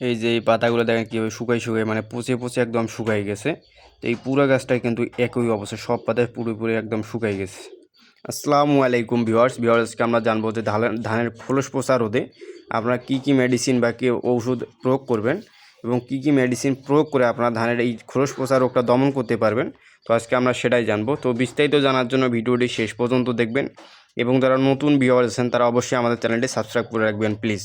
এই যে এই পাতাগুলো দেখেন কীভাবে শুকাই শুকাই মানে পচে পচে একদম শুকাই গেছে। তো এই পুরো গাছটাই কিন্তু একই অবস্থা, সব পাতায় পুরোপুরি একদম শুকাই গেছে। আসসালামু আলাইকুম ভিওয়ার্স ভিওয়ার্সকে আমরা জানব যে ধানের খোলস পচা রোধে আপনারা কী কী মেডিসিন বা কী ঔষধ প্রয়োগ করবেন এবং কী কী মেডিসিন প্রয়োগ করে আপনার ধানের এই খোলস পচা রোগটা দমন করতে পারবেন। তো আজকে আমরা সেটাই জানব। তো বিস্তারিত জানার জন্য ভিডিওটি শেষ পর্যন্ত দেখবেন এবং যারা নতুন ভিউয়ার আছেন, তারা অবশ্যই আমাদের চ্যানেলটি সাবস্ক্রাইব করে রাখবেন, প্লিজ।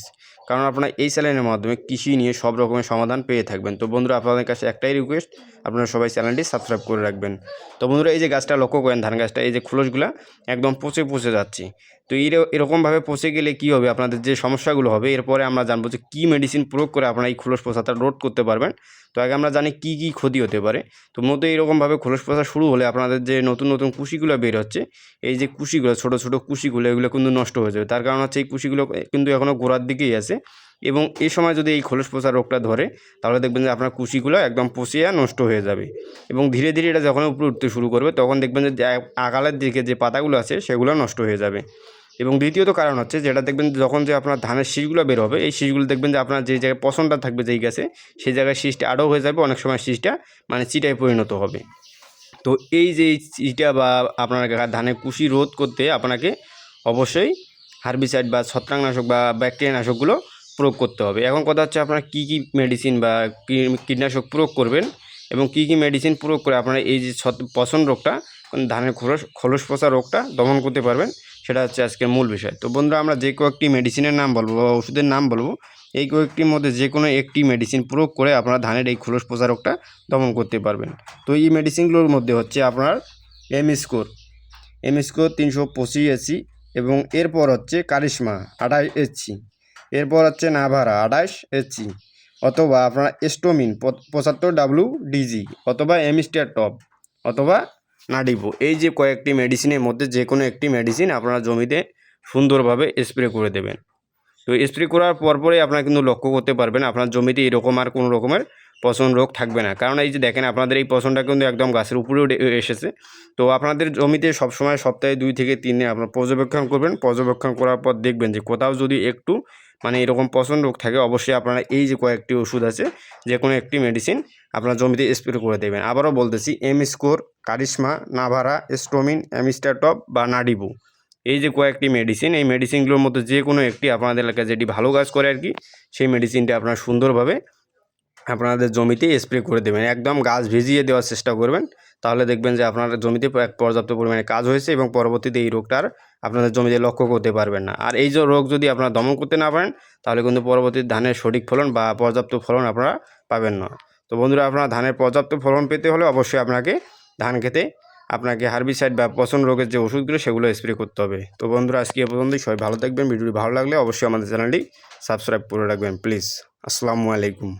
কারণ আপনারা এই চ্যানেলের মাধ্যমে কৃষি নিয়ে সব রকমের সমাধান পেয়ে থাকবেন। তো বন্ধুরা, আপনাদের কাছে একটাই রিকোয়েস্ট আপনারা সবাই চ্যানেলটি সাবস্ক্রাইব করে রাখবেন। তো বন্ধুরা, এই যে গাছটা লক্ষ্য করেন, ধান গাছটা, এই যে খোলসগুলো একদম পচে পচে যাচ্ছে। তো এই এরকমভাবে পচে গেলে কি হবে? আপনাদের যে সমস্যাগুলো হবে, এরপরে আমরা জানব যে কী মেডিসিন প্রয়োগ করে আপনারা এই খোলস পচাটা রোধ করতে পারবেন। তো আগে আমরা জানি কী কী ক্ষতি হতে পারে। তো মতো এইরকমভাবে খোলস পচা শুরু হলে আপনাদের যে নতুন নতুন কুশিগুলো বের হচ্ছে, এই যে কুশিগুলো, ছোটো ছোটো কুশিগুলো, এগুলো কিন্তু নষ্ট হয়ে যাবে। তার কারণ হচ্ছে এই কুশিগুলো কিন্তু এখনও গোড়ার দিকেই আছে। এবং এই সময় যদি এই খোলস পচা রোগটা ধরে, তাহলে দেখবেন যে আপনার কুশিগুলো একদম পচিয়া নষ্ট হয়ে যাবে। এবং ধীরে ধীরে এটা যখন উপরে উঠতে শুরু করবে, তখন দেখবেন যে আগালের দিকে যে পাতাগুলো আছে, সেগুলো নষ্ট হয়ে যাবে। এবং দ্বিতীয়ত কারণ হচ্ছে যেটা দেখবেন যখন যে আপনার ধানের শীষগুলো বের হবে, এই শীষগুলো দেখবেন যে আপনার যে জায়গায় পছন্দটা থাকবে যেই গাছে সেই জায়গায় শীষটা আরও হয়ে যাবে, অনেক সময় শীষটা মানে চিটায় পরিণত হবে। তো এই যে চিটা বা আপনার ধানের কুশি রোধ করতে আপনাকে অবশ্যই হার্বিসাইড বা ছত্রাকনাশক বা ব্যাকটেরিয়া নাশকগুলো প্রয়োগ করতে হবে। এখন কথা হচ্ছে আপনারা কী কী মেডিসিন বা কীটনাশক প্রয়োগ করবেন এবং কী কী মেডিসিন প্রয়োগ করে আপনারা এই যে পছন রোগটা ধানের খোলস খোলস পচা রোগটা দমন করতে পারবেন, সেটা হচ্ছে আজকের মূল বিষয়। তো বন্ধুরা, আমরা যে কয়েকটি মেডিসিনের নাম বলব বা ওষুধের নাম বলব, এই কয়েকটির মধ্যে যে কোনো একটি মেডিসিন প্রয়োগ করে আপনারা ধানের এই খোলস পচা রোগটা দমন করতে পারবেন। তো এই মেডিসিনগুলোর মধ্যে হচ্ছে আপনার এম স্কোর এম স্কোর তিনশো পঁচিশ এসি এবং এরপর হচ্ছে কারিশমা, আঠাশ এসি এরপর হচ্ছে নাভারা, আঠাশ এসি অথবা আপনার এস্টোমিন পঁচাত্তর ডাব্লু ডিজি অথবা এমিস্টার টপ অথবা নাডিবো এই যে কয়েকটি মেডিসিনের মধ্যে যে কোনো একটি মেডিসিন আপনারা জমিতে সুন্দরভাবে স্প্রে করে দেবেন। তো স্প্রে করার পরপরই আপনারা কিন্তু লক্ষ্য করতে পারবেন, আপনার জমিতে এরকম আর কোনো রকমের পচন রোগ থাকবে না। কারণ এই যে দেখেন, আপনাদের এই পচনটা কিন্তু একদম গাছের উপরেও এসেছে। তো আপনাদের জমিতে সবসময় সপ্তাহে দুই থেকে তিন দিন আপনার পর্যবেক্ষণ করবেন। পর্যবেক্ষণ করার পর দেখবেন যে কোথাও যদি একটু মানে এরকম পচন রোগ থাকে, অবশ্যই আপনারা এই যে কয়েকটি ওষুধ আছে যে কোনো একটি মেডিসিন আপনার জমিতে স্প্রে করে দেবেন। আবারও বলতেছি এম স্কোর কারিশমা নাভারা স্টোমিন অ্যামিস্টারটপ বা নাডিবু এই যে কয়েকটি মেডিসিন এই মেডিসিনগুলোর মধ্যে যে কোনো একটি আপনাদের এলাকায় যেটি ভালো কাজ করে আর কি, সেই মেডিসিনটি আপনার সুন্দরভাবে আপনাদের জমিতে স্প্রে করে দেবেন। একদম গাছ ভিজিয়ে দেওয়ার চেষ্টা করবেন। তাহলে দেখবেন যে আপনার জমিতে পর্যাপ্ত পরিমাণে কাজ হয়েছে এবং পরবর্তীতে এই রোগটার আপনাদের জমিতে লক্ষ্য করতে পারবেন না। আর এই যে রোগ যদি আপনারা দমন করতে না পারেন, তাহলে কিন্তু পরবর্তী ধানের সঠিক ফলন বা পর্যাপ্ত ফলন আপনারা পাবেন না। তো বন্ধুরা, আপনারা ধানের পর্যাপ্ত ফলন পেতে হলে অবশ্যই আপনাকে ধান খেতে, আপনাকে হার্বিসাইড বা পচন রোগের যে ওষুধগুলো, সেগুলো স্প্রে করতে হবে। তো বন্ধুরা, আজকে এ পর্যন্তই। সবাই ভালো থাকবেন। ভিডিওটি ভালো লাগলে অবশ্যই আমাদের চ্যানেলটি সাবস্ক্রাইব করে রাখবেন, প্লিজ। আসসালামু আলাইকুম।